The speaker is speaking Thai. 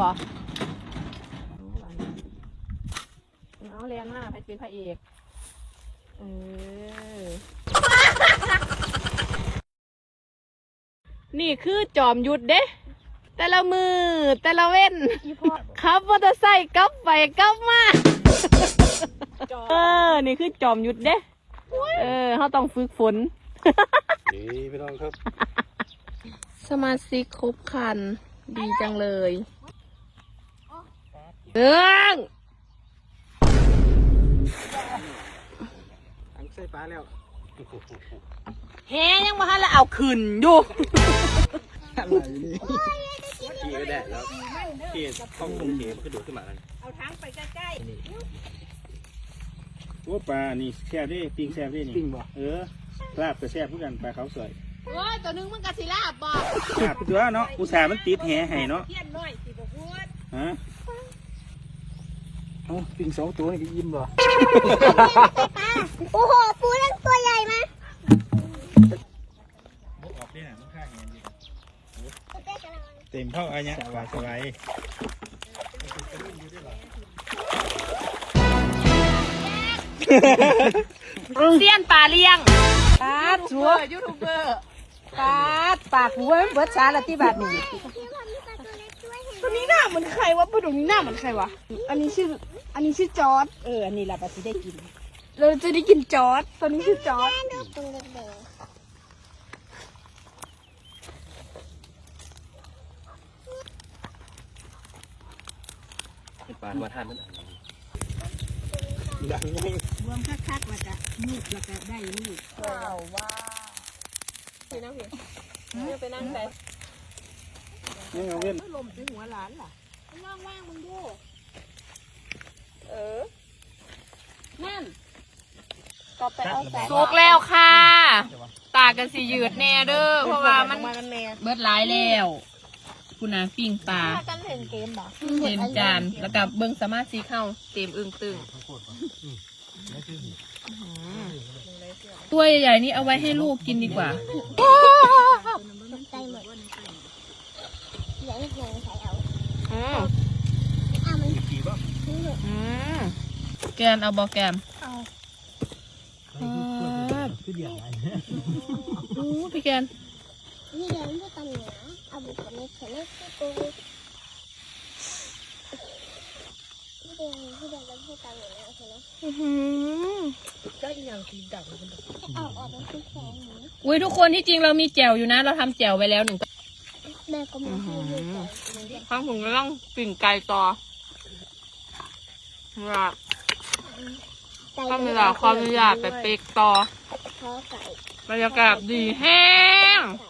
บ่เอาเรียนมาไปเป็นพระเอกเออนี่คือจอมยุทธเด้แต่ละมือแต่ละเว้นขับมอเตอร์ไซค์กลับไปกลับมาเออ นี่คือจอมยุทธเด้เออเขาต้องฝึกฝนนี่พี่น้องครับ สมาชิกครบครัน ดีจังเลยเรื่องอังใส่ปลาแล้วแฮยังมาให้เราเอาขึ้นอยู่อะไรนี่พี่ก็ได้แล้วพี่ต้องลงเหวมันก็โดดขึ้นมากันเอาทั้งไปใกล้ว่าปลานี่แซ่บดิปิ้งแซ่บดินี่ปิ้งบ่เออลาบก็แซ่บเหมือนกันปลาเขาวสวย ๆโอ้ยตัวนึงมันกะสิลาบบอกลาบตัวเนาะอุตส่าห์มันติดแหให้เนาะเพี้ยนหน่อยสิบอกพูดฮะเอ้าปิ้งสองตัวนี่ก็ยิ้มเหรอโอ้โหปูนั่นตัวใหญ่ไหมบกออกได้น่ะมันข้างเงี้ยดีตัวเต้กำลังเต็มเท่าอันเนี้ยสบายสบายเสี้ยนปลาเลี้ยงปาดชัวยูทูบเบอร์ ปาดปากหัวมันเบิดสารละที่บาดนี่ที่ผมมีปลาตัวเล็กด้วยเห็นตัวนี้หน้าเหมือนใครวะปลาดุกนี้หน้าเหมือนใครวะ อันนี้ชื่อ อันนี้ชื่อจอร์ดเอออันนี้ล่ะปาสิได้กิน เราจะได้กินจอร์ดตัวนี้ชื่อจอร์ดตรงเด็กปลามาทานมันดังไงรวมคักๆแล้วก็มูกแล้วก็ได้ลูก พี่น้องพี่เนี่ยไปนั่งไปนี่เอาเว้นลมถึงหัวหลานล่ะว่างว่างมึงดู เออ นั่นก็ไปเอาแสงสุกแล้วค่ะ ตากันสิยืดแน่เด้อ เพราะว่ามันมากันแน่เบิดหลายแล้วคุณนาปิ้งปลากันเล่นเกมบ่เต็มจาน แล้วก็เบิ้งสมาชิกเข้าเต็มอึ้งตึง ตัวใหญ่ๆนี้เอาไว้ให้ลูกกินดีกว่า ตกใจหมดอย่าให้เห็นใส่เอาอืมอะมันอืมแกนเอาบอแกมเอาคือเดียวไงโอ้พี่แกนนี่เดินที่ตำเหนือเอาบุกกับนี้เขียนเลขที่ปูที่เดินที่เดินแล้วที่ตำเหนือโอเคนะก็อีหยังสีดำเอาออกมาที่แขนหนูอุ้ยทุกคนที่จริงเรามีแจ่วอยู่นะ เราทำแจ่วไว้แล้วหนึ่งแม่ก็มาให้ดูแต่ข้างผมก็ต้องปิ่งไก่ต่อว่าใจก็มีหลายความอยากแต่เป๊กต่อเพราะไก่บรรยากาศดีแห้ง ไก่